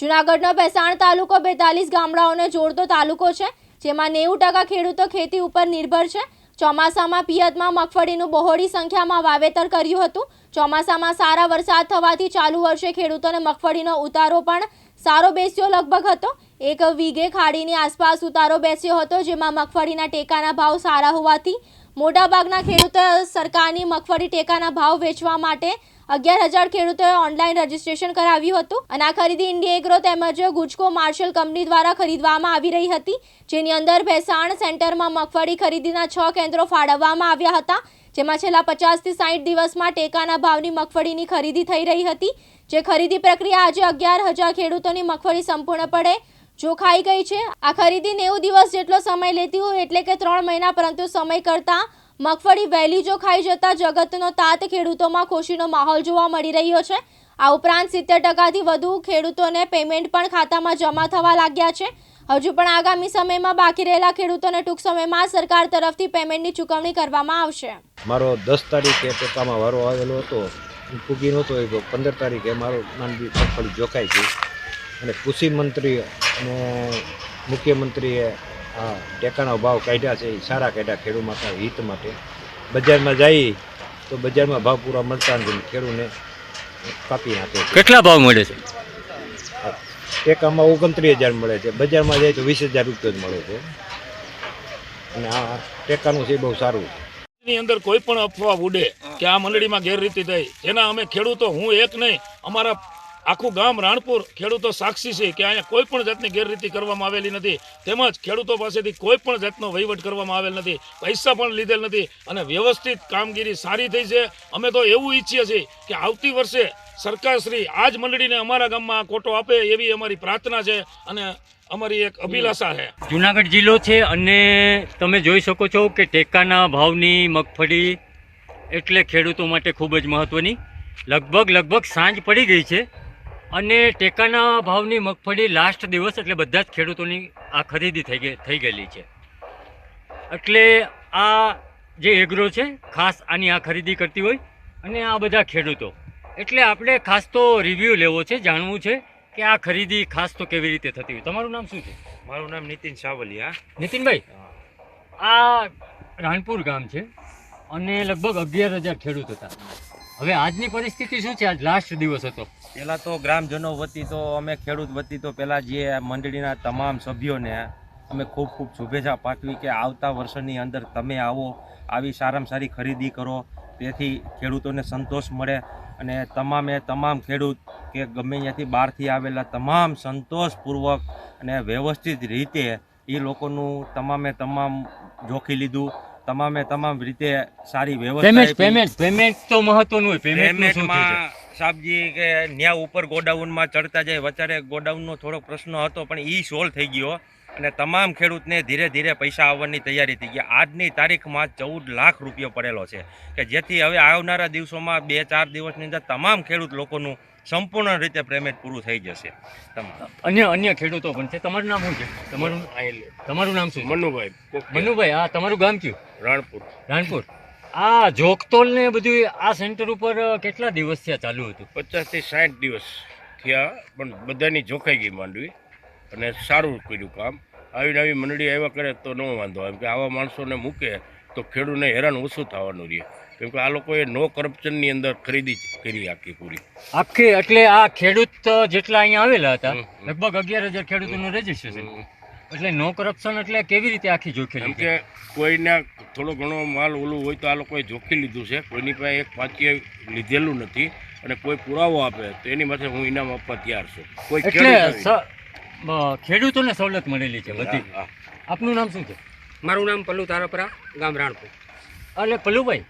જૂનાગઢનો ભેસાણ તાલુકો બેતાલીસ ગામડાઓને જોડતો તાલુકો છે, જેમાં નેવું ટકા ખેડૂતો ખેતી ઉપર નિર્ભર છે. ચોમાસામાં પિયતમાં મગફળીનું બહોળી સંખ્યામાં વાવેતર કર્યું હતું. ચોમાસામાં સારા વરસાદ થવાથી ચાલુ વર્ષે ખેડૂતોને મગફળીનો ઉતારો પણ સારો બેસ્યો લગભગ હતો. એક વીઘે ખાડીની આસપાસ ઉતારો બેસ્યો હતો, જેમાં મગફળીના ટેકાના ભાવ સારા હોવાથી મોટાભાગના ખેડૂતો સરકારની મગફળી ટેકાના ભાવ વેચવા માટે અગિયાર હજાર ખેડૂતોએ ઓનલાઈન રજીસ્ટ્રેશન કરાવ્યું હતું. અને આ ખરીદી ઇન્ડિયા તેમજ ગુજકો માર્શલ કંપની દ્વારા ખરીદવામાં આવી રહી હતી, જેની અંદર ભેસાણ સેન્ટરમાં મગફળી ખરીદીના છ કેન્દ્રો ફાળવવામાં આવ્યા હતા, જેમાં છેલ્લા પચાસથી સાઠ દિવસમાં ટેકાના ભાવની મગફળીની ખરીદી થઈ રહી હતી. જે ખરીદી પ્રક્રિયા આજે અગિયાર હજાર ખેડૂતોની મગફળી સંપૂર્ણપણે જોખાઈ ગઈ છે. આ ખરીદી નેવું દિવસ જેટલો સમય લેતી હોય એટલે કે ત્રણ મહિના પરંતુ સમય કરતાં મગફળી વહેલી જો ખાઈ જતા જગતનો તાત ખેડૂતોમાં ખુશીનો માહોલ જોવા મળી રહ્યો છે. આ ઉપરાંત સિત્તેર ટકાથી વધુ ખેડૂતોને પેમેન્ટ પણ ખાતામાં જમા થવા લાગ્યા છે. હજુ પણ આગામી સમયમાં બાકી રહેલા ખેડૂતોને ટૂંક સમયમાં સરકાર તરફથી પેમેન્ટની ચૂકવણી કરવામાં આવશે. મારો દસ તારીખે પોતામાં વારો આવેલો હતો. ફૂગી નહોતો પંદર તારીખે મારો માંડવી મગફળી જોખાઈ ગઈ. અને કૃષિ મંત્રી અને મુખ્યમંત્રીએ આ ટેકાના ભાવ કાઢ્યા છે એ સારા કાઢ્યા ખેડૂત માટે હિત માટે. બજારમાં જઈ તો બજારમાં ભાવ પૂરા મળતા નથી ખેડૂતને કાપી નાખે કેટલા ભાવ મળે છે? ટેકામાં ઓગણત્રીસ હજાર મળે છે બજારમાં જાય તો વીસ હજાર રૂપિયા જ મળે છે. અને આ ટેકાનું છે બહુ સારું છે. ની અંદર કોઈ પણ અફવા ઉડે કે આ મંડળીમાં ગેરરીતિ થઈ જેના અમે ખેડૂતો હું એક નહીં અમારા આખું ગામ રાણપુર ખેડૂતો સાક્ષી છે કે અહીંયા કોઈ પણ જાતની ગેરરીતિ કરવામાં આવેલી નથી. તેમજ ખેડૂતો પાસેથી કોઈ પણ જાતનો વહીવટ કરવામાં આવેલ નથી. પૈસા પણ લીધેલ નથી અને વ્યવસ્થિત કામગીરી સારી થઈ છે. અમે તો એવું ઈચ્છીએ છીએ કે આવતી વર્ષે સરકારશ્રી આ જ મંડળીને અમારા ગામમાં કોટો આપે એવી અમારી પ્રાર્થના છે અને અમારી એક અભિલાષા છે. જુનાગઢ જિલ્લો છે અને તમે જોઈ શકો છો કે ટેકાના ભાવની મગફળી એટલે ખેડૂતો માટે ખૂબ જ મહત્ત્વની લગભગ લગભગ સાંજ પડી ગઈ છે. અને ટેકાના ભાવની મગફળી લાસ્ટ દિવસ એટલે બધા જ ખેડૂતોની આ ખરીદી થઈ ગઈ થઈ ગયેલી છે. એટલે આ જે એગ્રો છે ખાસ આની આ ખરીદી કરતી હોય અને આ બધા ખેડૂતો. એટલે આપણે ખાસ તો રિવ્યૂ લેવો છે જાણવું છે કે આ ખરીદી ખાસ તો કેવી રીતે થતી હોય. તમારું નામ શું છે? મારું નામ નીતિન સાવલિયા. નીતિનભાઈ આ રાણપુર ગામ છે અને લગભગ અગિયાર હજાર ખેડૂત હતા. હવે આજની પરિસ્થિતિ શું છે? આજ લાસ્ટ દિવસ હતો. પહેલાં તો ગ્રામજનો વતી તો, અમે ખેડૂત વતી તો પહેલાં જે મંડળીના તમામ સભ્યોને અમે ખૂબ ખૂબ શુભેચ્છા પાઠવી કે આવતા વર્ષની અંદર તમે આવો, આવી સારામાં સારી ખરીદી કરો. તેથી ખેડૂતોને સંતોષ મળે અને તમામે તમામ ખેડૂત કે ગમે ત્યાંથી બહારથી આવેલા તમામ સંતોષપૂર્વક અને વ્યવસ્થિત રીતે એ લોકોનું તમામે તમામ જોખી લીધું. તમામે તમામ રીતે સારી વ્યવસ્થા પેમેન્ટ. પેમેન્ટ પેમેન્ટ તો મહત્વનું હોય પેમેન્ટ સાહેબજી કે ન્યા ઉપર ગોડાઉનમાં ચડતા જાય વચારે ગોડાઉનનો થોડો પ્રશ્ન હતો પણ એ સોલ્વ થઈ ગયો. અને તમામ ખેડૂતને ધીરે ધીરે પૈસા આવવાની તૈયારી થઈ ગઈ. આજની તારીખમાં ચૌદ લાખ રૂપિયો પડેલો છે કે જેથી હવે આવનારા દિવસોમાં બે ચાર દિવસની અંદર તમામ ખેડૂત લોકોનું સંપૂર્ણ રીતે પેમેન્ટ પૂરું થઈ જશે. તમામ. અન્ય અન્ય ખેડૂતો પણ છે. તમારું નામ શું છે? તમારું તમારું નામ શું છે? મનુભાઈ મનુભાઈ આ તમારું ગામ કયું? રાણપુર. રાણપુર. આ જોગતોલ ને બધું આ સેન્ટર ઉપર કેટલા દિવસ થયા ચાલુ હતું? પચાસથી સાઠ દિવસ થયા પણ બધાની જોખાઈ ગઈ માંડવી. અને સારું કર્યું કામ. આવી નવી મંડળી આવ્યા કરે તો ન વાંધો એમ કે આવા માણસોને મૂકે તો ખેડૂતને હેરાન ઓછું થવાનું રહે. કેમ કે આ લોકોએ નો કરપ્શનની અંદર ખરીદી કરી આખી પૂરી. આખી એટલે આ ખેડૂત જેટલા અહીંયા આવેલા હતા. લગભગ અગિયાર હજાર ખેડૂતોનું રજીસ્ટ્રેશન એટલે નો કરપ્શન એટલે કેવી રીતે આખી કેમ એમ કે કોઈને થોડો ઘણો માલ ઓલું હોય તો આ લોકોએ જોખી લીધું છે. કોઈની પાસે એક પાકી લીધેલું નથી અને કોઈ પુરાવો આપે તો એની માટે હું ઇનામ આપવા તૈયાર છું. કોઈ એટલે ખેડૂતોને સવલત મળેલી છે બધી. આપનું નામ શું છે? મારું નામ પલ્લુ તારાપરા ગામ રાણપુર. એટલે પલ્લુભાઈ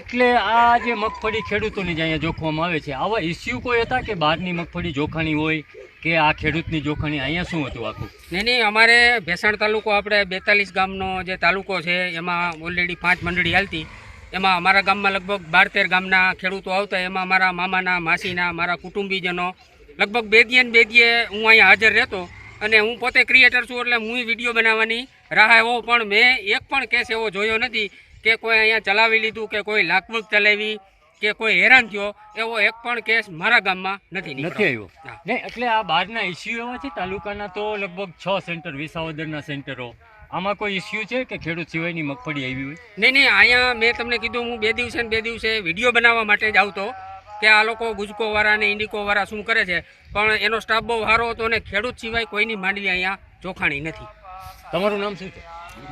એટલે આ જે મગફળી ખેડૂતોની જે અહીંયા જોખવામાં આવે છે આવા ઇસ્યુ કોઈ હતા કે બહારની મગફળી જોખાણી હોય કે આ ખેડૂતની જોખાણી? અહીંયા શું હતું આખું? નહીં નહીં અમારે ભેસાણ તાલુકો આપણે બેતાલીસ ગામનો જે તાલુકો છે એમાં ઓલરેડી પાંચ મંડળી હાલતી. એમાં અમારા ગામમાં લગભગ બાર તેર ગામના ખેડૂતો આવતા. એમાં મારા મામાના માસીના મારા કુટુંબીજનો લગભગ બે બેદીએ ને દિયે હું અહીંયા હાજર રહેતો અને હું પોતે ક્રિએટર છું એટલે હું વીડિયો બનાવવાની રાહ એવો પણ મેં એક પણ કેસ એવો જોયો નથી કે કોઈ અહીંયા ચલાવી લીધું કે કોઈ લાકબુક ચલાવી કે કોઈ હેરાન થયો એવો એક પણ કેસ મારા ગામમાં નથી નથી આવ્યો. નહીં એટલે આ બહારના ઇસ્યુ એવા છે તાલુકાના તો લગભગ છ સેન્ટર વિસાવદરના સેન્ટરો આમાં કોઈ ઇસ્યુ છે કે ખેડૂત સિવાયની મગફળી આવી હોય? નહીં નહીં અહીંયા મેં તમને કીધું હું બે દિવસે ને બે દિવસે વીડિયો બનાવવા માટે જ આવતો. કે આ લોકો ગુજકો વાળા ને ઇન્ડિકો વાળા શું કરે છે? પણ એનો સ્ટાફ બહુ સારો હતો અને ખેડૂત સિવાય કોઈની માંડવી અહીંયા જોખાણી નથી. તમારું નામ શું છે?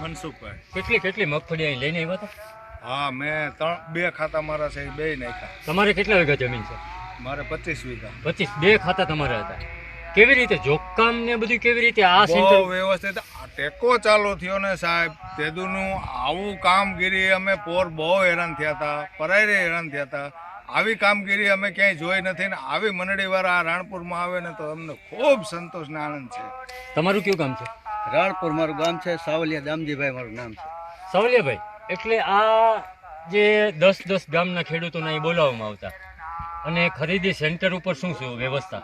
મનસુખભાઈ. કેટલી કેટલી મગફળી અહીં લઈને આવ્યા હતા? હા મેં ત્રણ બે ખાતા મારા છે બે નાખ્યા. તમારે કેટલા વીઘા જમીન છે? મારે પચીસ વીઘા. પચીસ બે ખાતા તમારા હતા. કેવી રીતે જોકામ ને બધું કેવી રીતે આ બહુ વ્યવસ્થિત. આ ટેકો ચાલુ થયો ને સાહેબ. તેદુનું આવું કામગીરી અમે પોર બહુ હેરાન થયા હતા પરાયરે હેરાન થયા હતા. આવી કામગીરી અમે ક્યાંય જોઈ નથી ને આવી મંડળીવાળા આ રાણપુરમાં આવે ને તો અમને ખૂબ સંતોષ ને આનંદ છે. તમારું કયું ગામ છે? રાણપુર મારું ગામ છે સાવલિયા દામજીભાઈ મારું નામ છે. સાવલિયાભાઈ એટલે આ જે દસ દસ ગામના ખેડૂતોને અહીં બોલાવવામાં આવતા. અને ખરીદી સેન્ટર ઉપર શું શું વ્યવસ્થા?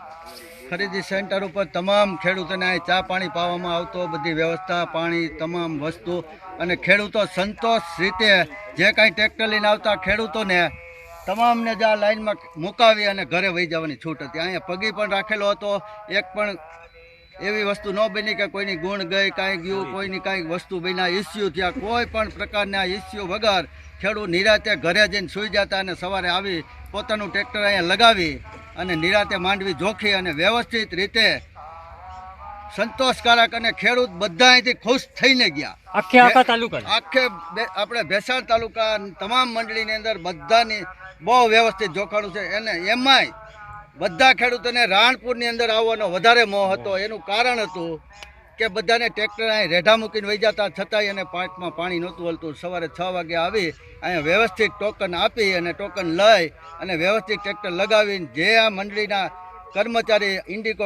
ખરીદી સેન્ટર ઉપર તમામ ખેડૂતોને અહીં ચા પાણી પાવામાં આવતો બધી વ્યવસ્થા પાણી તમામ વસ્તુ. અને ખેડૂતો સંતોષ રીતે જે કાંઈ ટ્રેક્ટર લઈને આવતા ખેડૂતોને તમામને જ આ લાઈનમાં મુકાવી અને ઘરે વહી જવાની છૂટ હતી. અહીંયા પગી પણ રાખેલો હતો. એક પણ એવી વસ્તુ ન બની કે કોઈની ગુણ ગઈ કાંઈ ગયું કોઈની કાંઈ વસ્તુ બન્યા ઇસ્યુ થયા. કોઈ પણ પ્રકારના ઇસ્યુ વગર ખેડૂત નિરાતે ઘરે જઈને સૂઈ જતા અને સવારે આવી પોતાનું ટ્રેક્ટર અહીંયા લગાવી અને નિરાતે માંડવી જોખી અને વ્યવસ્થિત રીતે સંતોષકારક અને ખેડૂત બધા અહીંથી ખુશ થઈને ગયા. આખે આખા તાલુકા આખે આપણે ભેસાણ તાલુકા તમામ મંડળીની અંદર બધાની બહુ વ્યવસ્થિત જોખાણું છે. અને એમાંય બધા ખેડૂતોને રાણપુરની અંદર આવવાનો વધારે મોહ હતો. એનું કારણ હતું કે બધાને ટ્રેક્ટર અહીં રેઢા મૂકીને વહી જતા છતાંય એને પાંચમાં પાણી નહોતું હલતું. સવારે છ વાગે આવી અહીંયા વ્યવસ્થિત ટોકન આપી અને ટોકન લઈ અને વ્યવસ્થિત ટ્રેક્ટર લગાવીને જે આ મંડળીના કર્મચારી ઇન્ડિકો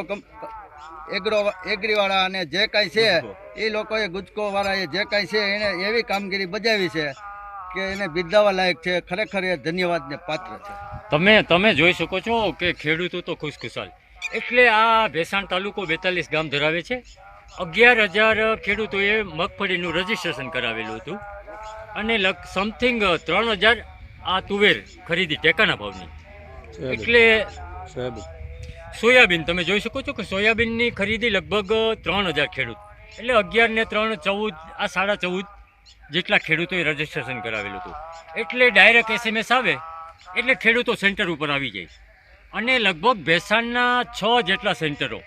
એગ્રો એગ્રીવાળા અને જે કાંઈ છે એ લોકોએ ગુજકોવાળાએ જે કાંઈ છે એને એવી કામગીરી બજાવી છે કે એને બિરદાવા લાયક છે. ખરેખર એ ધન્યવાદને પાત્ર છે. તમે તમે જોઈ શકો છો કે ખેડૂતો તો ખુશખુશાલ. એટલે આ ભેસાણ તાલુકો બેતાલીસ ગામ ધરાવે છે. અગિયાર હજાર ખેડૂતોએ મગફળીનું રજીસ્ટ્રેશન કરાવેલું હતું. અને લગ સમથિંગ ત્રણ હજાર આ તુવેર ખરીદી ટેકાના ભાવની. એટલે સોયાબીન, તમે જોઈ શકો છો કે સોયાબીનની ખરીદી લગભગ ત્રણ હજાર ખેડૂત. એટલે અગિયાર ને ત્રણ ચૌદ, આ સાડા ચૌદ જેટલા ખેડૂતોએ રજીસ્ટ્રેશન કરાવેલું હતું. એટલે ડાયરેક્ટ એસએમએસ આવે, એટલે ખેડૂતો સેન્ટર ઉપર આવી જાય. અને લગભગ ભેસાણના છ જેટલા સેન્ટરો.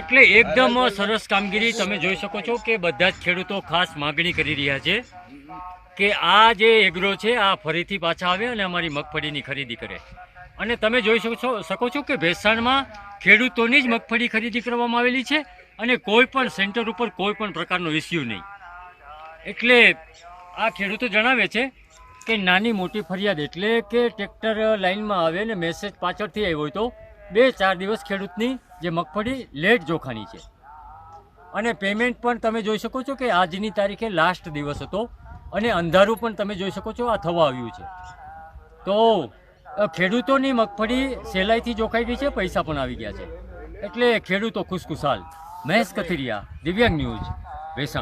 એટલે એકદમ સરસ કામગીરી તમે જોઈ શકો છો કે બધા જ ખેડૂતો ખાસ માગણી કરી રહ્યા છે કે આ જે એગ્રો છે, આ ફરીથી પાછા આવે અને અમારી મગફળીની ખરીદી કરે. અને તમે જોઈ શકો છો શકો છો કે ભેસાણમાં ખેડૂતોની જ મગફળી ખરીદી કરવામાં આવેલી છે અને કોઈ પણ સેન્ટર ઉપર કોઈ પણ પ્રકારનો ઇસ્યુ નહીં. એટલે આ ખેડૂતો જણાવે છે કે નાની મોટી ફરિયાદ એટલે કે ટ્રેક્ટર લાઇનમાં આવે ને મેસેજ પાછળથી આવ્યો હોય તો બે ચાર દિવસ ખેડૂતની જે મગફળી લેટ જોખાણી છે. અને પેમેન્ટ પણ તમે જોઈ શકો છો કે આજની તારીખે લાસ્ટ દિવસ હતો અને અંધારું પણ તમે જોઈ શકો છો આ થવા આવ્યું છે. તો ખેડૂતોની મગફળી સહેલાઈથી જોખાઈ ગઈ છે, પૈસા પણ આવી ગયા છે. એટલે ખેડૂતો ખુશખુશાલ. મહેશ કથિરિયા, દિવ્યાંગ ન્યૂઝ ભેસાણ